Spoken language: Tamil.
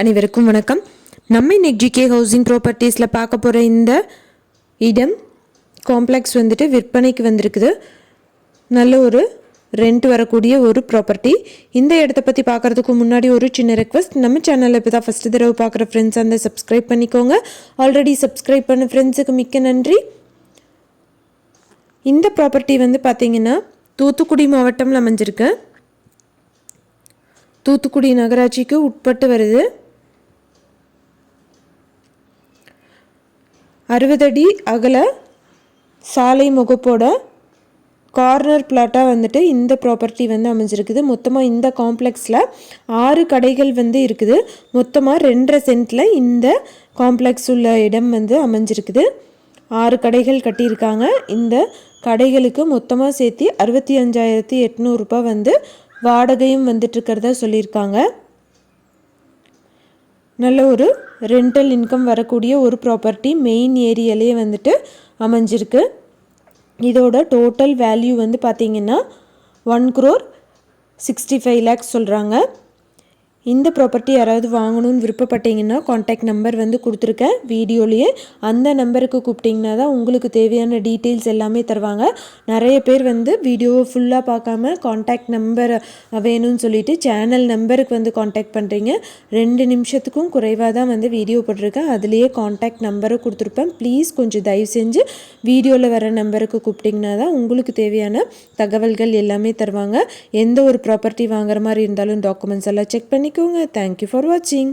அனைவருக்கும் வணக்கம். நம்ம இன்னைக்கு ஜிகே ஹவுசிங் ப்ராப்பர்ட்டிஸில் பார்க்க போகிற இந்த இடம் காம்ப்ளெக்ஸ் வந்துட்டு விற்பனைக்கு வந்திருக்குது. நல்ல ஒரு ரெண்ட் வரக்கூடிய ஒரு ப்ராப்பர்ட்டி இந்த இடத்த பற்றி பார்க்குறதுக்கு முன்னாடி ஒரு சின்ன ரெக்வஸ்ட் நம்ம சேனலில் இப்போ தான் ஃபஸ்ட்டு தடவை பார்க்குற ஃப்ரெண்ட்ஸ் அந்த சப்ஸ்கிரைப் பண்ணிக்கோங்க. ஆல்ரெடி சப்ஸ்கிரைப் பண்ண ஃப்ரெண்ட்ஸுக்கு மிக்க நன்றி. இந்த ப்ராப்பர்ட்டி வந்து பார்த்திங்கன்னா தூத்துக்குடி மாவட்டம்ல அமைஞ்சிருக்கு. தூத்துக்குடி நகராட்சிக்கு உட்பட்டு வருது. அறுபது அடி அகல சாலை முகப்போட கார்னர் பிளாட்டாக வந்துட்டு இந்த ப்ராப்பர்ட்டி வந்து அமைஞ்சிருக்குது. மொத்தமாக இந்த காம்ப்ளெக்ஸில் ஆறு கடைகள் வந்து இருக்குது. மொத்தமாக ரெண்டரை சென்ட்டில் இந்த காம்ப்ளெக்ஸ் உள்ள இடம் வந்து அமைஞ்சிருக்குது. ஆறு கடைகள் கட்டியிருக்காங்க. இந்த கடைகளுக்கு மொத்தமாக சேர்த்து அறுபத்தி அஞ்சாயிரத்தி எட்நூறுபா வந்து வாடகையும் வந்துட்டு இருக்கிறதா சொல்லியிருக்காங்க. நல்ல ஒரு ரெண்டல் இன்கம் வரக்கூடிய ஒரு ப்ராப்பர்ட்டி மெயின் ஏரியாலேயே வந்துட்டு அமைஞ்சிருக்கு. இதோட டோட்டல் வேல்யூ வந்து பார்த்திங்கன்னா one crore sixty five lakhs சொல்கிறாங்க இந்த ப்ராப்பர்ட்டி யாராவது வாங்கணும்னு விருப்பப்பட்டீங்கன்னா காண்டாக்ட் நம்பர் வந்து கொடுத்துருக்கேன் வீடியோலேயே. அந்த நம்பருக்கு கூப்பிட்டிங்கன்னா தான் உங்களுக்கு தேவையான டீட்டெயில்ஸ் எல்லாமே தருவாங்க. நிறைய பேர் வந்து வீடியோவை ஃபுல்லாக பார்க்காம காண்டாக்ட் நம்பர் வேணும்னு சொல்லிட்டு சேனல் நம்பருக்கு வந்து காண்டாக்ட் பண்ணுறீங்க ரெண்டு நிமிஷத்துக்கும் குறைவாக தான் வந்து வீடியோ போட்டிருக்கேன். அதுலேயே காண்டாக்ட் நம்பரும் கொடுத்துருப்பேன். ப்ளீஸ் கொஞ்சம் தயவு செஞ்சு வீடியோவில் வர நம்பருக்கு கூப்பிட்டிங்கன்னா தான் உங்களுக்கு தேவையான தகவல்கள் எல்லாமே தருவாங்க. எந்த ஒரு ப்ராப்பர்ட்டி வாங்குற மாதிரி இருந்தாலும் டாக்குமெண்ட்ஸ் எல்லாம் செக் பண்ணி பண்ணிக்கோங்க தேங்க்யூ ஃபார் வாட்சிங்